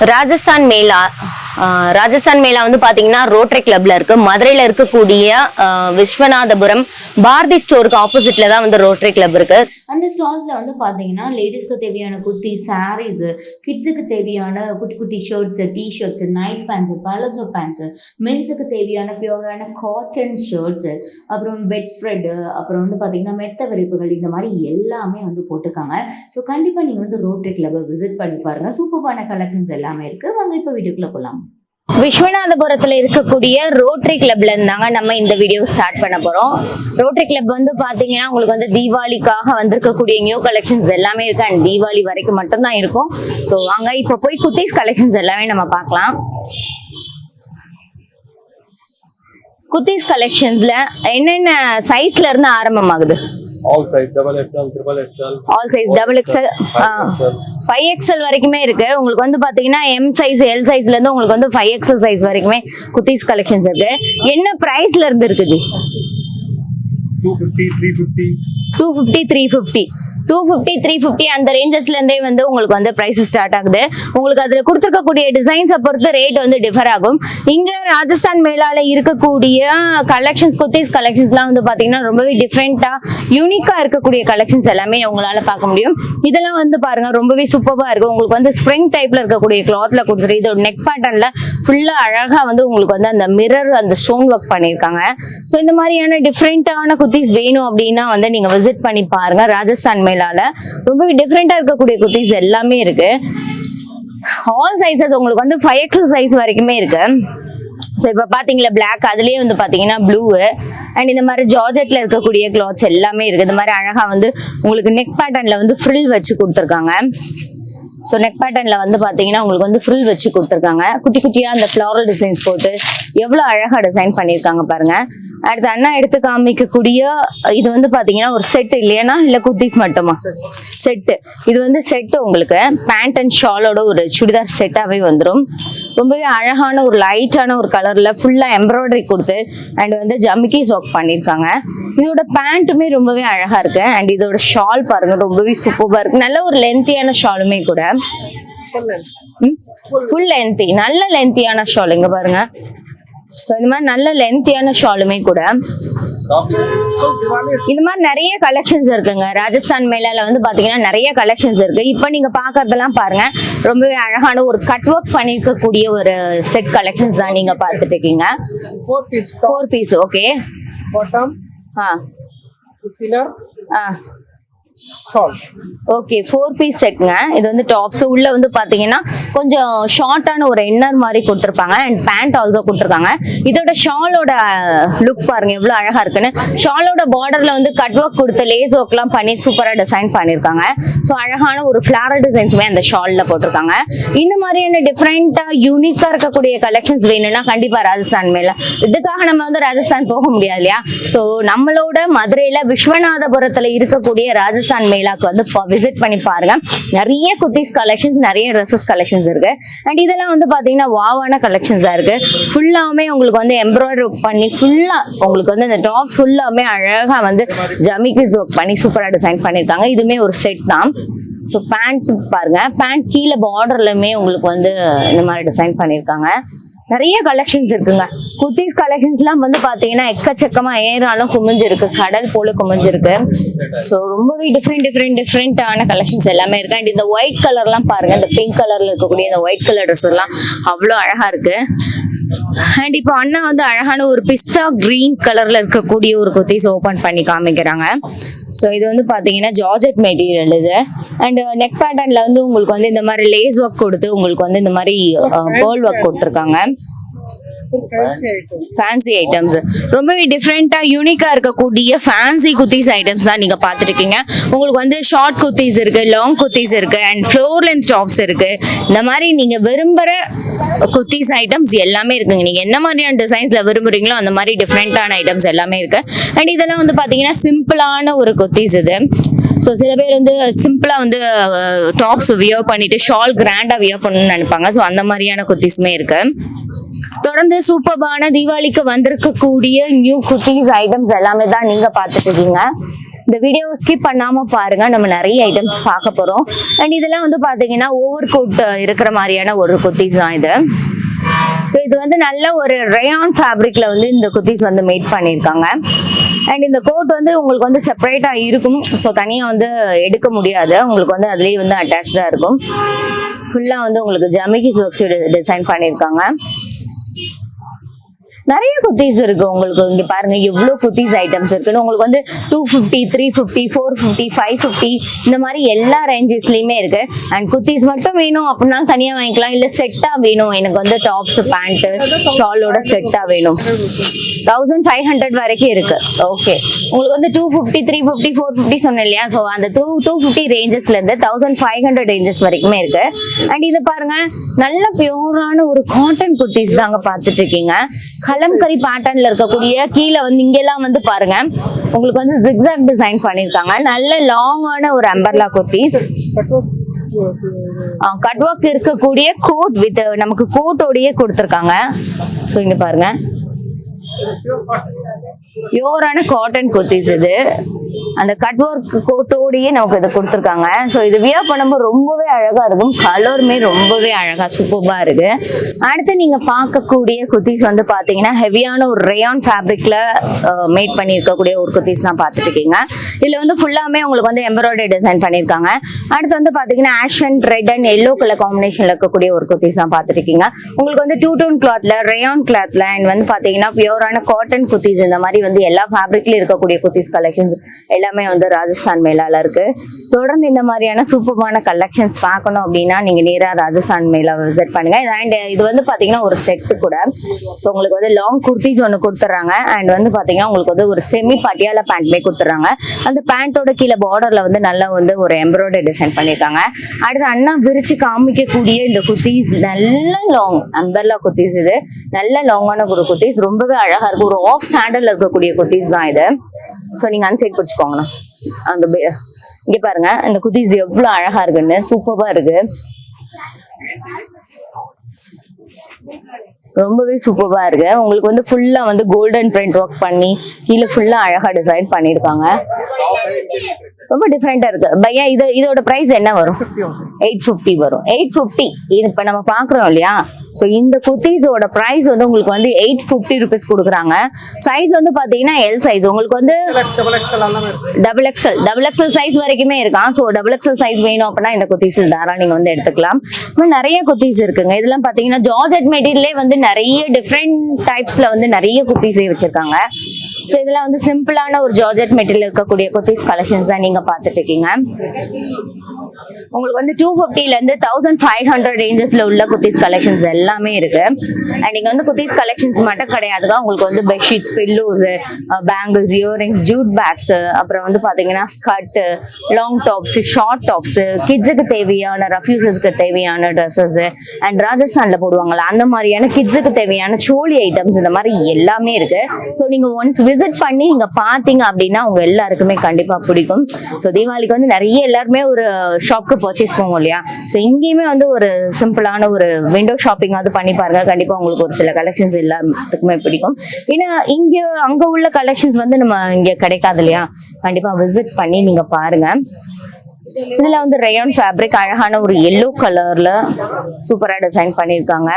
ராஜஸ்தான் மேலா ஆஹ் ராஜஸ்தான் மேலா வந்து பாத்தீங்கன்னா ரோட்டரி கிளப்ல இருக்கு. மதுரையில இருக்கக்கூடிய விஸ்வநாதபுரம் பாரதி ஸ்டோருக்கு ஆப்போசிட்ல தான் வந்து ரோட்டரி கிளப் இருக்கு. அந்த ஸ்டால்ஸ்ல வந்து பாத்தீங்கன்னா லேடிஸ்க்கு தேவையான குர்த்தி சாரீஸ் கிட்ஸுக்கு தேவையான குட்டி குட்டி shirts T shirts night pants palazzo pants மென்ஸுக்கு தேவையான பியூரான காட்டன் ஷர்ட்ஸ் அப்புறம் பெட் ஸ்ப்ரெட் அப்புறம் வந்து பாத்தீங்கன்னா மெத்த விரிப்புகள் இந்த மாதிரி எல்லாமே வந்து போட்டிருக்காங்க. ஸோ கண்டிப்பா நீங்க வந்து ரோட்டரி கிளப்பை விசிட் பண்ணி பாருங்க. சூப்பரான கலெக்ஷன்ஸ் எல்லாமே இருக்கு. வாங்க இப்போ வீடியோக்குள்ள போகலாம் விஸ்வநாதபுரத்துல இருக்கக்கூடிய ரோட்டரி கிளப்ல இருந்தாங்க. நம்ம இந்த வீடியோ ஸ்டார்ட் பண்ண போறோம். ரோட்டரி கிளப் வந்து பாத்தீங்கன்னா உங்களுக்கு வந்து தீபாவளிக்காக வந்திருக்கக்கூடிய நியூ கலெக்ஷன்ஸ் எல்லாமே இருக்கு. அண்ட் தீபாவளி வரைக்கும் மட்டும்தான் இருக்கும். ஸோ அங்க இப்போ போய் குட்டீஸ் கலெக்ஷன்ஸ் எல்லாமே நம்ம பார்க்கலாம். குட்டீஸ் கலெக்ஷன்ஸ்ல என்னென்ன சைஸ்ல இருந்து ஆரம்பமாகுது? All size double XL triple XL all size double XL five XL வரைக்குமே இருக்கு. உங்களுக்கு வந்து பாத்தீங்கன்னா எம் சைஸ் எல் சைஸ்ல இருந்து உங்களுக்கு வந்து ஃபைவ் எக்ஸ்எல் சைஸ் வரைக்குமே குட்டீஸ் கலெக்ஷன்ஸ் இருக்கு. என்ன பிரைஸ்ல இருந்து இருக்கு ji? Two fifty three fifty two fifty three fifty அந்த ரேஞ்சஸ்லேருந்தே வந்து உங்களுக்கு வந்து ப்ரைஸ் ஸ்டார்ட் ஆகுது. உங்களுக்கு அதில் கொடுத்துருக்கக்கூடிய டிசைன்ஸை பொறுத்து ரேட் வந்து டிஃபர் ஆகும். இங்கே ராஜஸ்தான் மேலால இருக்கக்கூடிய கலெக்ஷன்ஸ் குத்தீஸ் கலெக்ஷன்ஸ்லாம் வந்து பார்த்தீங்கன்னா ரொம்பவே டிஃப்ரெண்ட்டாக யூனிக்காக இருக்கக்கூடிய கலெக்ஷன்ஸ் எல்லாமே உங்களால் பார்க்க முடியும். இதெல்லாம் வந்து பாருங்க ரொம்பவே சூப்பராக இருக்கும் உங்களுக்கு வந்து ஸ்ப்ரிங் டைப்ல இருக்கக்கூடிய கிளாத்தில் கொடுத்துருக்கு இதோட நெக் பேட்டர்னில் ஃபுல்லா அழகா வந்து உங்களுக்கு வந்து அந்த மிரர் அந்த ஸ்டோன் ஒர்க் பண்ணியிருக்காங்க. ஸோ இந்த மாதிரியான டிஃப்ரெண்டான குர்த்திஸ் வேணும் அப்படின்னா வந்து நீங்க விசிட் பண்ணி பாருங்க. ராஜஸ்தான் மேலால ரொம்பவே டிஃப்ரெண்டா இருக்கக்கூடிய குர்த்திஸ் எல்லாமே இருக்கு. ஆல் சைஸஸ் உங்களுக்கு வந்து ஃபைவ் எக்ஸல் சைஸ் வரைக்குமே இருக்கு. ஸோ இப்போ பார்த்தீங்களா பிளாக் அதுலேயே வந்து பார்த்தீங்கன்னா ப்ளூ அண்ட் இந்த மாதிரி ஜார்ஜெட்டில் இருக்கக்கூடிய கிளாத்ஸ் எல்லாமே இருக்குது இந்த மாதிரி அழகாக வந்து உங்களுக்கு நெக் பேட்டர்னில் வந்து ஃப்ரில் வச்சு கொடுத்துருக்காங்க. ஸோ நெக் பேட்டர்னில் வந்து பார்த்தீங்கன்னா உங்களுக்கு வந்து ஃப்ரில் வச்சு கொடுத்துருக்காங்க. குட்டி குட்டியாக அந்த ஃப்ளாரல் டிசைன்ஸ் போட்டு எவ்வளோ அழகாக டிசைன் பண்ணியிருக்காங்க பாருங்க. அடுத்து அண்ணா எடுத்து காமிக்கக்கூடிய இது வந்து பார்த்தீங்கன்னா ஒரு செட் இல்லையானா இல்லை குர்த்திஸ் மட்டுமா? செட்டு இது வந்து செட்டு உங்களுக்கு பேண்ட் அண்ட் ஷாலோட ஒரு சுடிதார் செட்டாகவே வந்துடும் ரொம்பவே அழகான ஒரு லைட்டான ஒரு கலரில் ஃபுல்லாக எம்ப்ராய்டரி கொடுத்து அண்ட் வந்து ஜமிக்கிஸ் ஒர்க் பண்ணியிருக்காங்க. இதோட பேண்ட்டுமே ரொம்பவே அழகாக இருக்கு. அண்ட் இதோட ஷால் பாருங்க ரொம்பவே சூப்பராக இருக்கு. நல்ல ஒரு லென்த்தியான ஷாலுமே கூட. ஃபுல் லென்த்தி நல்ல லென்த்தியான ஷால் இங்க பாருங்க. ஸோ இந்த மாதிரி நல்ல லென்த்தியான ஷாலுமே கூட. இந்த மாதிரி நிறைய கலெக்ஷன்ஸ் இருக்குங்க. ராஜஸ்தான் மேலால வந்து பாத்தீங்கன்னா நிறைய கலெக்ஷன்ஸ் இருக்கு. இப்போ நீங்க பாக்குறதெல்லாம் பாருங்க. ரொம்பவே அழகான ஒரு கட் ஒர்க் பண்ணிருக்கக்கூடிய ஒரு செட் கலெக்ஷன்ஸ் தான் நீங்க பார்த்துட்டு இருக்கீங்க four piece four piece okay bottom ஆ. சிலர் ஆ. ஷால் ஓகே ஃபோர் பீஸ் செட்ங்க இது வந்து டாப்ஸ் உள்ள வந்து பாத்தீங்கன்னா கொஞ்சம் ஷார்ட்டான ஒரு இன்னர் மாதிரி கொடுத்துருப்பாங்க. அண்ட் பேண்ட் ஆல்சோ கொடுத்துருக்காங்க. இதோட ஷாலோட லுக் பாருங்க எவ்வளவு அழகா இருக்குன்னு. ஷாலோட பார்டர்ல வந்து கட் ஒர்க் கொடுத்து லேஸ் ஒர்க் எல்லாம் பண்ணி சூப்பரா டிசைன் பண்ணிருக்காங்க. ஸோ அழகான ஒரு ஃபிளாரல் டிசைன்ஸுமே அந்த ஷால்ல போட்டிருக்காங்க. இந்த மாதிரியான டிஃப்ரெண்டா யூனிக்கா இருக்கக்கூடிய கலெக்ஷன்ஸ் வேணும்னா கண்டிப்பா ராஜஸ்தான் மேல. இதுக்காக நம்ம வந்து ராஜஸ்தான் போக முடியாது இல்லையா? ஸோ நம்மளோட மதுரையில விஸ்வநாதபுரத்துல இருக்கக்கூடிய ராஜஸ்தான் மேலாக்கு வந்து விசிட் பண்ணி பாருங்க. நிறைய குர்த்திஸ் கலெக்ஷன்ஸ் நிறைய ட்ரெஸ்ஸஸ் கலெக்ஷன்ஸ் இருக்கு. அண்ட் இதெல்லாம் வந்து பாத்தீங்கன்னா வாவான கலெக்ஷன்ஸா இருக்கு. ஃபுல்லாமே உங்களுக்கு வந்து எம்ப்ராய்டரி பண்ணி ஃபுல்லா உங்களுக்கு வந்து இந்த டாப்ஸ் ஃபுல்லாமே அழகா வந்து ஜமிக்கிஸ் ஒர்க் பண்ணி சூப்பரா டிசைன் பண்ணிருக்காங்க. இதுவுமே ஒரு செட் தான். ஸோ பேண்ட் பாருங்க. பேண்ட் கீழே பார்டர்லயுமே உங்களுக்கு வந்து இந்த மாதிரி டிசைன் பண்ணியிருக்காங்க நிறைய கலெக்ஷன்ஸ் இருக்குங்க. குர்த்திஸ் கலெக்ஷன்ஸ்லாம் வந்து பார்த்தீங்கன்னா எக்கச்சக்கமாக ஏறாலும் குமிஞ்சிருக்கு. கடல் போல குமிஞ்சிருக்கு. ஸோ ரொம்பவே டிஃப்ரெண்ட் டிஃப்ரெண்ட் டிஃப்ரெண்ட்டான கலெக்ஷன்ஸ் எல்லாமே இருக்கு. அண்ட் இந்த ஒயிட் கலர்லாம் பாருங்க. இந்த பிங்க் கலர்ல இருக்கக்கூடிய இந்த ஒயிட் கலர் ட்ரெஸ் எல்லாம் அவ்வளோ அழகா இருக்கு. அண்ட் இப்போ அண்ணா வந்து அழகான ஒரு பிஸ்தா கிரீன் கலர்ல இருக்கக்கூடிய ஒரு குர்த்திஸ் ஓபன் பண்ணி காமிக்கிறாங்க. ஸோ இது வந்து பாத்தீங்கன்னா ஜார்ஜெட் மெட்டீரியல் இது. அண்ட் நெக் பேட்டர்ன்ல வந்து உங்களுக்கு வந்து இந்த மாதிரி லேஸ் ஒர்க் கொடுத்து உங்களுக்கு வந்து இந்த மாதிரி பேர்ல் ஒர்க் கொடுத்துருக்காங்க. ஃபேன்சி ஐட்டம்ஸ் ரொம்பவே டிஃப்ரெண்டா யூனிக்கா இருக்கக்கூடிய ஃபேன்சி குர்த்திஸ் ஐட்டம்ஸ் தான் நீங்க பார்த்துட்டு இருக்கீங்க உங்களுக்கு வந்து ஷார்ட் குர்த்திஸ் இருக்கு லாங் குர்த்திஸ் இருக்கு அண்ட் ஃப்ளோர் லென்த் டாப்ஸ் இருக்கு. இந்த மாதிரி நீங்க விரும்புற குர்த்திஸ் ஐட்டம்ஸ் எல்லாமே இருக்குங்க. நீங்க என்ன மாதிரியான டிசைன்ஸ்ல விரும்புறீங்களோ அந்த மாதிரி டிஃப்ரெண்டான ஐட்டம்ஸ் எல்லாமே இருக்கு. அண்ட் இதெல்லாம் வந்து பாத்தீங்கன்னா சிம்பிளான ஒரு குர்த்திஸ் இது. ஸோ சில பேர் வந்து சிம்பிளா வந்து டாப்ஸ் வியர் பண்ணிட்டு ஷால் கிராண்டா வியர் பண்ணணும்னு நினைப்பாங்க. ஸோ அந்த மாதிரியான குர்த்திஸுமே இருக்கு. தொடர்ந்து சூப்பர்பான தீபாவளிக்கு வந்திருக்கக்கூடிய நியூ குக்கீஸ் ஐட்டம்ஸ் எல்லாமே தான் நீங்க பார்த்துட்டு இருக்கீங்க. இந்த வீடியோவை ஸ்கிப் பண்ணாம பாருங்க. நம்ம நிறைய ஐட்டம்ஸ் பார்க்க போறோம். அண்ட் இதெல்லாம் வந்து பாத்தீங்கன்னா ஓவர் கோட் இருக்கிற மாதிரியான ஒரு குர்த்திஸ் தான் இது. இது வந்து நல்ல ஒரு ரயான் ஃபேப்ரிக்ல வந்து இந்த குர்த்திஸ் வந்து மேட் பண்ணியிருக்காங்க. அண்ட் இந்த கோட் வந்து உங்களுக்கு வந்து செப்பரேட்டா இருக்கும். ஸோ தனியாக வந்து எடுக்க முடியாது. உங்களுக்கு வந்து அதுலேயே வந்து அட்டாச்சாக இருக்கும். ஃபுல்லாக வந்து உங்களுக்கு ஜமிகிஸ் வச்சு டிசைன் பண்ணியிருக்காங்க. நிறைய குர்த்திஸ் இருக்கு உங்களுக்கு. இங்க பாருங்க எவ்வளவு குர்த்திஸ் ஐட்டம்ஸ் இருக்குன்னு. உங்களுக்கு வந்து two fifty three fifty four fifty five fifty இந்த மாதிரி எல்லா ரேஞ்சஸ்லயுமே இருக்கு. அண்ட் குர்த்திஸ் மட்டும் வேணும் அப்படின்னா தனியா வாங்கிக்கலாம். இல்ல செட்டா வேணும். எனக்கு வந்து டாப்ஸ் பேண்ட் ஷாலோட செட்டா வேணும். தௌசண்ட் ஃபைவ் ஹண்ட்ரட் வரைக்கும் இருக்கு. ஓகே உங்களுக்கு வந்து two fifty three fifty four fifty சொன்னேன் இல்லையா? ஸோ அந்த டூ டூ ஃபிஃப்டி ரேஞ்சஸ்ல இருந்து தௌசண்ட் ஃபைவ் ஹண்ட்ரட் ரேஞ்சஸ் வரைக்குமே இருக்கு. அண்ட் இது பாருங்க நல்ல பியூரான ஒரு காட்டன் குர்த்திஸ் தாங்க பார்த்துட்டு இருக்கீங்க. கலம்கரி பேட்டர்ன்ல இருக்கக்கூடிய கீழே வந்து இங்கெல்லாம் வந்து பாருங்க. உங்களுக்கு வந்து ஜிக்ஸாக் டிசைன் பண்ணியிருக்காங்க. நல்ல லாங்கான ஒரு அம்பர்லா குர்த்திஸ் கட் ஒர்க் இருக்கக்கூடிய கோட் வித் நமக்கு கோட்டோடயே கொடுத்துருக்காங்க. ஸோ இங்க பாருங்க. பியூரான காட்டன் குர்த்திஸ் இது. அந்த கட் ஒர்க் கோட்டோடயே நமக்கு இதை கொடுத்துருக்காங்க. ஸோ இது வியர் பண்ணும்போது ரொம்பவே அழகா இருக்கும். கலருமே ரொம்பவே அழகா சூப்பர்பா இருக்கு. அடுத்து நீங்க பார்க்கக்கூடிய குர்த்திஸ் வந்து பாத்தீங்கன்னா ஹெவியான ஒரு ரேயான் ஃபேப்ரிக்ல மேட் பண்ணியிருக்கக்கூடிய ஒரு குர்த்திஸ் தான் பார்த்துட்டு இருக்கீங்க. இதுல வந்து ஃபுல்லாமே உங்களுக்கு வந்து எம்ப்ராய்டரி டிசைன் பண்ணியிருக்காங்க. அடுத்து வந்து பாத்தீங்கன்னா ash and red and yellow colour காம்பினேஷன்ல இருக்கக்கூடிய ஒரு குர்த்திஸ் தான் பார்த்துட்டு இருக்கீங்க. உங்களுக்கு வந்து டூ டோன் கிளாத்ல ரேயான் கிளாத்ல அண்ட் வந்து பாத்தீங்கன்னா பியூரான காட்டன் குர்த்திஸ் இந்த மாதிரி வந்து எல்லா ஃபேப்ரிக்லயும் இருக்கக்கூடிய குர்த்திஸ் கலெக்ஷன்ஸ் எல்லாமே வந்து ராஜஸ்தான் மேலால இருக்கு. தொடர்ந்து இந்த மாதிரியான சூப்பர்மான கலெக்ஷன்ஸ் பார்க்கணும் அப்படின்னா நீங்க நேரா ராஜஸ்தான் மேலா விசிட் பண்ணுங்க. அண்ட் இது வந்து பாத்தீங்கன்னா ஒரு செட்டு கூட. ஸோ உங்களுக்கு வந்து லாங் குர்த்திஸ் ஒன்று கொடுத்துட்றாங்க அண்ட் வந்து பாத்தீங்கன்னா உங்களுக்கு வந்து ஒரு செமி பட்டியால பேண்ட்மே கொடுத்துட்றாங்க அந்த பேண்ட்டோட கீழே பார்டர்ல வந்து நல்லா வந்து ஒரு எம்ப்ராய்டரி டிசைன் பண்ணியிருக்காங்க. அடுத்து அண்ணா விரிச்சு காமிக்கக்கூடிய இந்த குர்த்திஸ் நல்ல லாங் அம்பர்லா குர்த்திஸ் இது. நல்ல லாங்கான ஒரு குர்த்திஸ் ரொம்பவே அழகா இருக்கும். ஒரு ஆஃப் சாண்டல்ல இருக்கக்கூடிய குர்த்திஸ் தான் இது. ஸோ நீங்க அன்சைட் பிடிச்சிக்கோங்கண்ணா. அந்த இங்கே இங்க பாருங்க இந்த குர்த்திஸ் எவ்வளவு அழகா இருக்குன்னு சூப்பரா இருக்கு. ரொம்பவே சூப்பரா இருக்கு. உங்களுக்கு வந்து ஃபுல்லா வந்து கோல்டன் பிரிண்ட் ஒர்க் பண்ணி கீழே ஃபுல்லா அழகா டிசைன் பண்ணிருக்காங்க ரொம்ப டிஃப்ரெண்டா இருக்கு. பையா இது இதோட பிரைஸ் என்ன வரும்? எயிட் ஃபிஃப்டி வரும். எயிட் ஃபிஃப்டி இது இப்ப நம்ம பாக்குறோம் இல்லையா? ஸோ இந்த குர்த்தீஸோட பிரைஸ் வந்து உங்களுக்கு வந்து எயிட் ஃபிஃப்டி ருபீஸ் கொடுக்குறாங்க. சைஸ் வந்து பாத்தீங்கன்னா எல் சைஸ் உங்களுக்கு வந்து double XL double XL double XL size வரைக்குமே இருக்கான் ஸோ டபுள் எக்ஸல் சைஸ் வேணும் அப்படின்னா இந்த குர்த்தீஸ் தாராளம் நீங்க வந்து எடுத்துக்கலாம். இன்னும் நிறைய குர்த்தீஸ் இருக்குங்க. இதெல்லாம் பாத்தீங்கன்னா ஜார்ஜட் மெட்டீரியலே வந்து நிறைய டிஃப்ரெண்ட் டைப்ஸ்ல வந்து நிறைய குர்த்திஸே வச்சிருக்காங்க. ஸோ இதெல்லாம் வந்து சிம்பிளான ஒரு ஜார்ஜெட் மெட்டீரியல் இருக்கக்கூடிய குர்த்திஸ் கலெக்ஷன்ஸ் தான் நீங்க பார்த்துட்டு இருக்கீங்க உங்களுக்கு வந்து டூ ஃபிஃப்டில இருந்து தௌசண்ட் ஃபைவ் ஹண்ட்ரட் ரேஞ்சஸ்ல உள்ள குர்த்திஸ் கலெக்ஷன்ஸ் எல்லாமே இருக்கு. அண்ட் நீங்க வந்து குர்த்திஸ் கலெக்ஷன்ஸ் மட்டும் கிடையாதுக்கா உங்களுக்கு வந்து bedsheets pillows bangles earrings jute bags அப்புறம் வந்து பாத்தீங்கன்னா skirt long tops short tops கிட்ஸுக்கு தேவையான ரஃப்யூசஸ்க்கு தேவையான ட்ரெஸ்ஸஸ் அண்ட் ராஜஸ்தான்ல போடுவாங்கல்ல அந்த மாதிரியான கிட்ஸுக்கு தேவையான சோழி ஐட்டம்ஸ் இந்த மாதிரி எல்லாமே இருக்கு. ஸோ நீங்க ஒன்ஸ் விசிட் பண்ணி இங்க பாத்தீங்க அப்படின்னா உங்க எல்லாருக்குமே கண்டிப்பா பிடிக்கும். ஸோ தீபாவளிக்கு வந்து நிறைய எல்லாருமே ஒரு ஷாப்க்கு பர்ச்சேஸ் போவோம் இல்லையா? ஸோ இங்கேயுமே வந்து ஒரு சிம்பிளான ஒரு விண்டோ ஷாப்பிங் வந்து பண்ணி பாருங்க. கண்டிப்பா உங்களுக்கு ஒரு சில கலெக்ஷன்ஸ் எல்லாத்துக்குமே பிடிக்கும். ஏன்னா இங்க அங்க உள்ள கலெக்ஷன்ஸ் வந்து நம்ம இங்க கிடைக்காது இல்லையா? கண்டிப்பா விசிட் பண்ணி நீங்க பாருங்க. இதுல வந்து ரயான் ஃபேப்ரிக் அழகான ஒரு எல்லோ கலர்ல சூப்பரா டிசைன் பண்ணிருக்காங்க